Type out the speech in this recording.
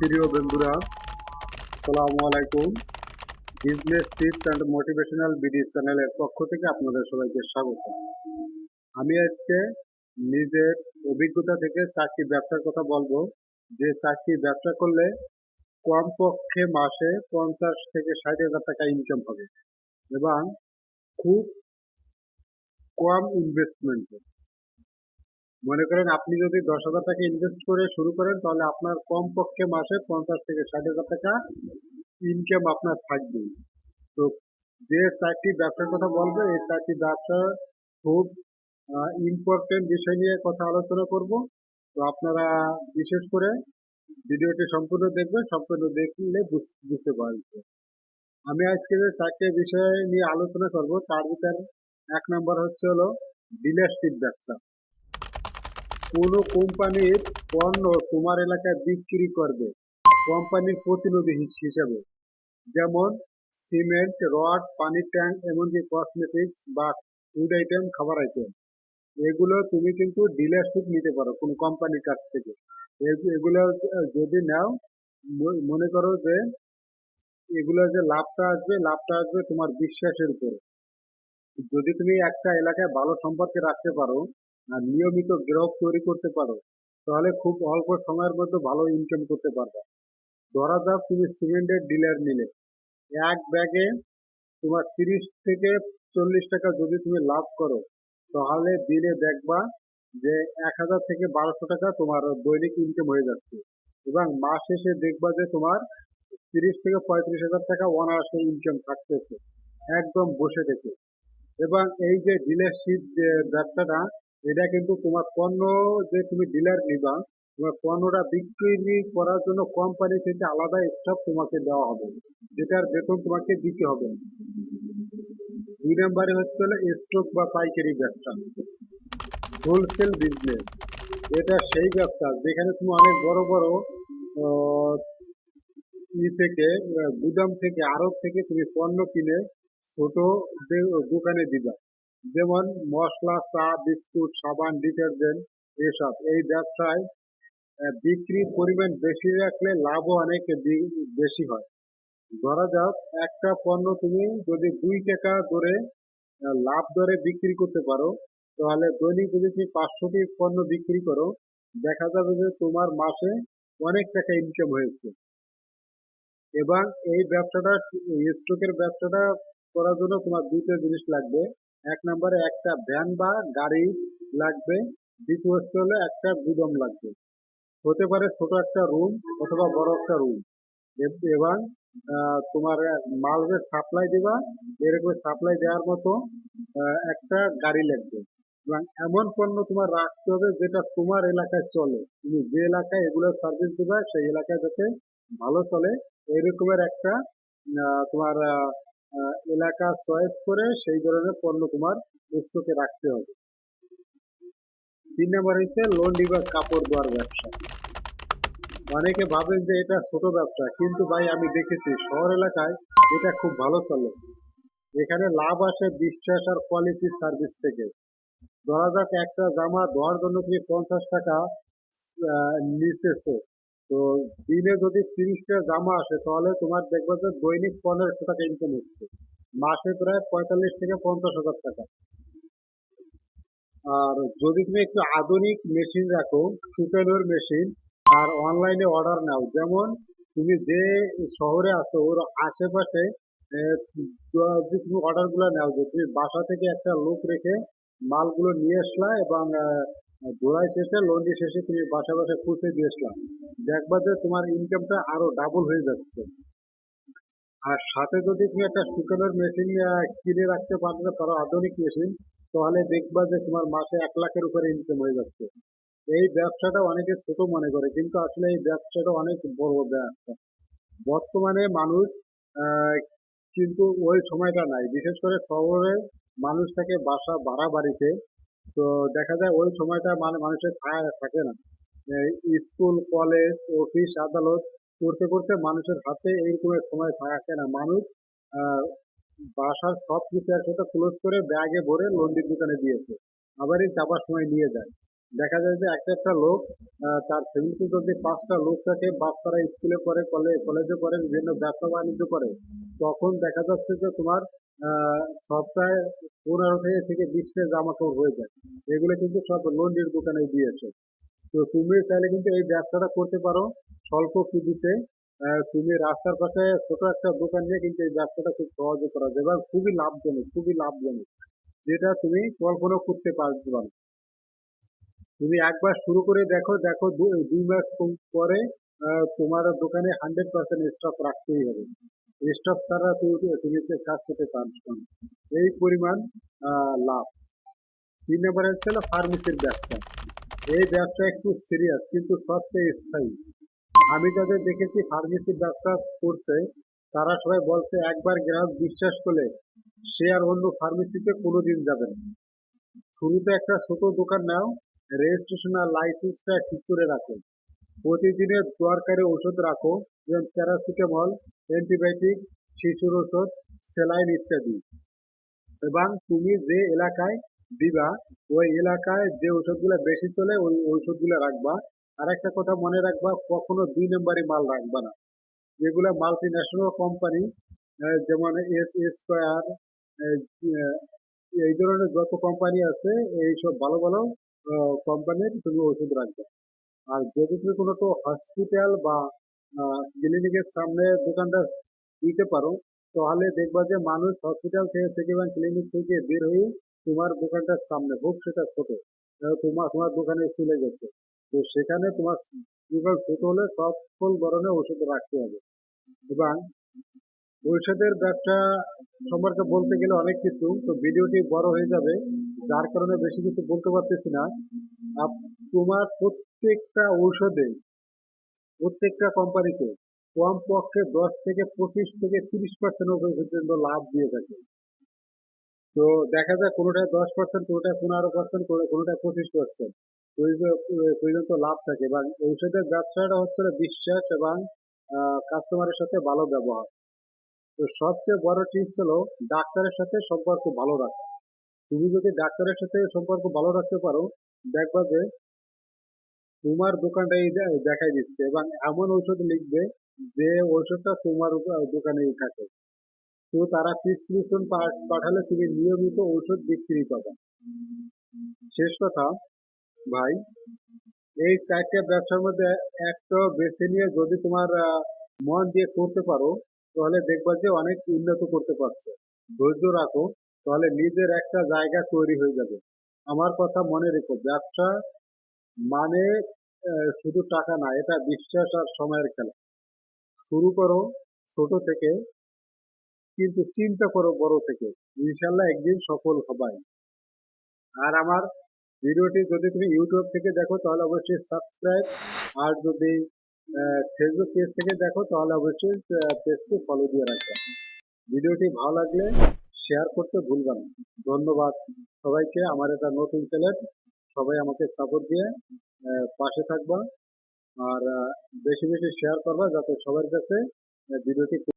প্রিয় বন্ধুরা সালামু আলাইকুম। Business tips and motivational BD চ্যানেলের পক্ষ থেকে আপনাদের সবাইকে স্বাগত। আমি আজকে নিজের অভিজ্ঞতা থেকে চাকরি ব্যবসার কথা বলব। যে চাকরি ব্যবসা করলে কমপক্ষে মাসে পঞ্চাশ থেকে ষাট হাজার টাকা ইনকাম হবে। এবং খুব কম ইনভেস্টমেন্টে মনে করেন আপনি যদি দশ হাজার টাকা ইনভেস্ট করে শুরু করেন, তাহলে আপনার কমপক্ষে মাসে পঞ্চাশ থেকে ষাট হাজার টাকা ইনকাম আপনার থাকবে। তো যে চারটি ব্যবসার কথা বলব, এই চারটি ব্যবসা খুব ইম্পর্টেন্ট বিষয় নিয়ে কথা আলোচনা করব। তো আপনারা বিশেষ করে ভিডিওটি সম্পূর্ণ দেখবেন, সম্পূর্ণ দেখলে বুঝ- বুঝতে পারবেন। আমি আজকে যে চারটি বিষয় নিয়ে আলোচনা করব, তার ভিতর এক নম্বর হচ্ছে হলো ডিলারশিপ ব্যবসা। কোনো কোম্পানির পণ্য তোমার এলাকায় বিক্রি করবে। কোম্পানির প্রতিনিধি হিস- হিসাবে। যেমন সিমেন্ট, রড পানির ট্যাঙ্ক, এমনকি কসমেটিক্স বা ফুড আইটেম, খাবার আইটেম। এগুলো তুমি কিন্তু ডিলারশিপ নিতে পারো কোনো কোম্পানির কাছ থেকে। এগ- এগুলো যদি নাও মনে করো যে এগুলো যে লাভটা আসবে লাভটা আসবে তোমার বিশ্বাসের উপরে। যদি তুমি একটা এলাকায় ভালো সম্পর্কে রাখতে পারো আর নিয়মিত গ্রাহক তৈরি করতে পারো, তাহলে খুব অল্প সময়ের মধ্যে ভালো ইনকাম করতে পারবে। ধরা যাক তুমি সিমেন্টের ডিলার নিলে। এক ব্যাগে তোমার তিরিশ থেকে চল্লিশ টাকা যদি তুমি লাভ করো, তাহলে দিনে দেখবা যে এক হাজার থেকে বারোশো টাকা তোমার দৈনিক ইনকাম হয়ে যাচ্ছে। এবং মাস শেষে দেখবা যে তোমার তিরিশ থেকে পঁয়ত্রিশ হাজার টাকা অনায়াসে ইনকাম থাকতেছে, একদম বসে থেকে। এবং এই যে ডিলারশিপ ব্যবসাটা এটা কিন্তু তোমার পণ্য যে তুমি ডিলার নিবা, তোমার পণ্যটা বিক্রি করার জন্য কোম্পানি থেকে আলাদা স্টাফ তোমাকে দেওয়া হবে, যেটার বেতন তোমাকে দিতে হবে। দুই নম্বরে হচ্ছে স্টক বা পাইকারি ব্যবসা হোলসেল বিজনেস এটা সেই ব্যবসা, যেখানে তুমি অনেক বড় বড় ই থেকে গুদাম থেকে আরব থেকে তুমি পণ্য কিনে ছোট দোকানে দিবা যেমন মশলা, চা, বিস্কুট, সাবান, ডিটারজেন্ট, এসব। এই ব্যবসায় বিক্রির পরিমাণ বেশি রাখলে লাভও অনেক বেশি হয়। ধরা যাক, একটা পণ্য তুমি যদি দুই টাকা ধরে লাভ দরে বিক্রি করতে পারো, তাহলে দৈনিক যদি তুমি পাঁচশোটি পণ্য বিক্রি করো, দেখা যাবে যে তোমার মাসে অনেক টাকা ইনকাম হয়েছে। এবং এই ব্যবসাটা স্টকের ব্যবসাটা করার জন্য তোমার দুটো জিনিস লাগবে। এক নম্বরে একটা ভ্যান বা গাড়ি লাগবে, দ্বিতীয় হচ্ছে একটা গুদাম লাগবে। হতে পারে ছোট একটা রুম অথবা বড় একটা রুম এবং তোমার মালকে সাপ্লাই দিবা, এরকম সাপ্লাই দেওয়ার মতো একটা গাড়ি লাগবে। এবং এমন পণ্য তোমার রাখতে হবে যেটা তোমার এলাকায় চলে। তুমি যে এলাকায় এগুলো সার্ভিস দিবা, সেই এলাকায় যাতে ভালো চলে। এরকমের একটা তোমার এলাকা চয়েস করে সেই ধরনের পণ্য তোমার স্টকে রাখতে হবে। তিন নম্বর হচ্ছে লন্ডি বা কাপড় দেওয়ার ব্যবসা। অনেকে ভাবেন যে এটা ছোট ব্যবসা, কিন্তু ভাই আমি দেখেছি শহর এলাকায় এটা খুব ভালো চলে। এখানে লাভ আসে, বিশ্বাস আর কোয়ালিটি সার্ভিস থেকে। ধরা যাক একটা জামা ধোয়ার জন্য তুমি পঞ্চাশ টাকা নিতেছো। তো দিনে যদি তিরিশটা জামা আসে, তাহলে তোমার দেখবে যে দৈনিক পনেরোশো টাকা ইনকাম হচ্ছে। মাসে প্রায় পঁয়তাল্লিশ থেকে পঞ্চাশ হাজার টাকা। আর যদি তুমি একটু আধুনিক মেশিন রাখো শুকানোর মেশিন আর অনলাইনে অর্ডার নাও, যেমন তুমি যে শহরে আছো, ওর আশেপাশে যদি তুমি অর্ডারগুলো নাও, যে তুমি বাসা থেকে একটা লোক রেখে মালগুলো নিয়ে আসলা এবং ধোলাই শেষে লন্ডি শেষে তুমি বাসা বাসা পৌঁছে দিয়েছিলাম দেখবা যে তোমার ইনকামটা আরও ডাবল হয়ে যাচ্ছে। আর সাথে যদি তুমি একটা শুকানোর মেশিন কিনে রাখতে পারতে পারো, আধুনিক মেশিন তাহলে দেখবা যে তোমার মাসে এক লাখের উপরে ইনকাম হয়ে যাচ্ছে। এই ব্যবসাটা অনেকে ছোট মনে করে, কিন্তু আসলে এই ব্যবসাটা অনেক বড় ব্যবসা। বর্তমানে মানুষ কিন্তু ওই সময়টা নাই। বিশেষ করে শহরে মানুষ থাকে বাসা, ভাড়া বাড়িতে। তো দেখা যায় ওই সময়টা মানে মানুষের থাকে না। স্কুল, কলেজ, অফিস, আদালত করতে করতে মানুষের হাতে এইরকম সময় থাকে না। মানুষ বাসার সব কিছু একসাথে ক্লোজ করে ব্যাগে ভরে লন্ডির দোকানে দিয়েছে। আবার এই চাপার সময় নিয়ে যায়। দেখা যায় যে একটা একটা লোক তার ফ্যামিলিতে যদি পাঁচটা লোক থাকে, বাচ্চারা স্কুলে পড়ে, কলে- কলেজে পড়ে, বিভিন্ন ব্যবসা বাণিজ্য করে, তখন দেখা যাচ্ছে যে তোমার সপ্তাহে পনেরো থেকে থেকে বিশটা জামা কাপড় হয়ে যায়। এগুলো কিন্তু সব লন্ড্রির দোকানে দিয়েছে। তো তুমি চাইলে কিন্তু এই ব্যবসাটা করতে পারো স্বল্প পুঁজিতে। তুমি রাস্তার পাশে ছোট একটা দোকান নিয়ে কিন্তু এই ব্যবসাটা খুব সহজে করা যায় এবং খুবই লাভজনক খুবই লাভজনক। যেটা তুমি কল্পনা করতে পারবে তুমি একবার শুরু করে দেখো দেখো দুই মাস পর- তোমার দোকানে হান্ড্রেড পার্সেন্ট স্টক রাখতেই হবে। স্টক ছাড়া তুমি তুমি কাজ করতে পারছ এই পরিমাণ লাভ। তিন নম্বরে হচ্ছে ফার্মেসির ব্যবসা। এই ব্যবসা একটু সিরিয়াস কিন্তু সবচেয়ে স্থায়ী। আমি যাদের দেখেছি ফার্মেসির ব্যবসা করছে, তারা সবাই বলছে, একবার গ্রাহক বিশ্বাস করলে সে আর অন্য ফার্মেসিতে কোনোদিন যাবে না। শুরুতে একটা ছোট দোকান নাও রেজিস্ট্রেশন আর লাইসেন্সটা ঠিক করে রাখো। প্রতিদিনের দরকারি ওষুধ রাখো, যেমন প্যারাসিটামল, অ্যান্টিবায়োটিক, শিশুর ওষুধ, স্যালাইন ইত্যাদি। এবং তুমি যে এলাকায় দিবা, ওই এলাকায় যে ওষুধগুলো বেশি চলে, ওই ওষুধগুলো রাখবা। আর একটা কথা মনে রাখবা, কখনো দুই নম্বরই মাল রাখবা না। যেগুলো মাল্টি ন্যাশনাল কোম্পানি যেমন এস স্কোয়ার এই ধরনের যত কোম্পানি আছে, এইসব ভালো ভালো কোম্পানির তুমি ওষুধ রাখবে। আর যদি তুমি কোনো তো হসপিটাল বা ক্লিনিকের সামনে দোকানটা দিতে পারো, তাহলে দেখবা যে মানুষ হসপিটাল থেকে থেকে বা ক্লিনিক থেকে বের হয়ে তোমার দোকানটার সামনে, হোক সেটা ছোট তোমার তোমার দোকানে চলে গেছে। তো সেখানে তোমার দোকান ছোট হলে সকল ধরনের ওষুধ রাখতে হবে। এবং ঔষধের ব্যবসা সম্পর্কে বলতে গেলে অনেক কিছু, তো ভিডিওটি বড় হয়ে যাবে, যার কারণে বেশি কিছু বলতে পারতেছি না। তোমার প্রত্যেকটা ঔষধে, প্রত্যেকটা কোম্পানিতে কমপক্ষে দশ থেকে পঁচিশ থেকে তিরিশ পার্সেন্ট পর্যন্ত লাভ দিয়ে থাকে। তো দেখা যায় কোনোটায় দশ পার্সেন্ট কোনোটায় পনেরো পার্সেন্ট কোনোটায় পঁচিশ পার্সেন্ট পর্যন্ত লাভ থাকে। এবং ঔষধের ব্যবসাটা হচ্ছে বিশ্বাস এবং কাস্টমারের সাথে ভালো ব্যবহার। তো সবচেয়ে বড় টিপস হলো ডাক্তারের সাথে সম্পর্ক ভালো রাখা। তুমি যদি ডাক্তারের সাথে সম্পর্ক ভালো রাখতে পারো, দেখবা যে তোমার দোকানটা এই দেখাই দিচ্ছে এবং এমন ঔষধ লিখবে যে ঔষধটা তোমার দোকানেই থাকে। তো তারা প্রেসক্রিপশন পাঠালে তুমি নিয়মিত ঔষধ বিক্রি পাবে। শেষ কথা, ভাই, এই চারটে ব্যবসার মধ্যে একটা বেছে নিয়ে যদি তোমার মন দিয়ে করতে পারো তাহলে দেখবা যে অনেক উন্নত করতে পারছ। ধৈর্য রাখো, তাহলে নিজের একটা জায়গা তৈরি হয়ে যাবে। আমার কথা মনে রেখো, ব্যবসা মানে শুধু টাকা না, এটা বিশ্বাস আর সময়ের খেলা। শুরু করো ছোট থেকে, কিন্তু চিন্তা করো বড় থেকে। ইনশাল্লাহ একদিন সফল হবাই। আর আমার ভিডিওটি যদি তুমি ইউটিউব থেকে দেখো, তাহলে অবশ্যই সাবস্ক্রাইব। আর যদি ফেসবুক পেজ থেকে দেখো, তাহলে অবশ্যই পেজকে ফলো দিয়ে রাখবে ভিডিওটি ভালো লাগলে শেয়ার করতে ভুলবে না। ধন্যবাদ সবাইকে। আমার এটা নতুন চ্যানেল সবাই আমাকে সাপোর্ট দিয়ে পাশে থাকবা। আর বেশি বেশি শেয়ার করবা যাতে সবার কাছে ভিডিওটি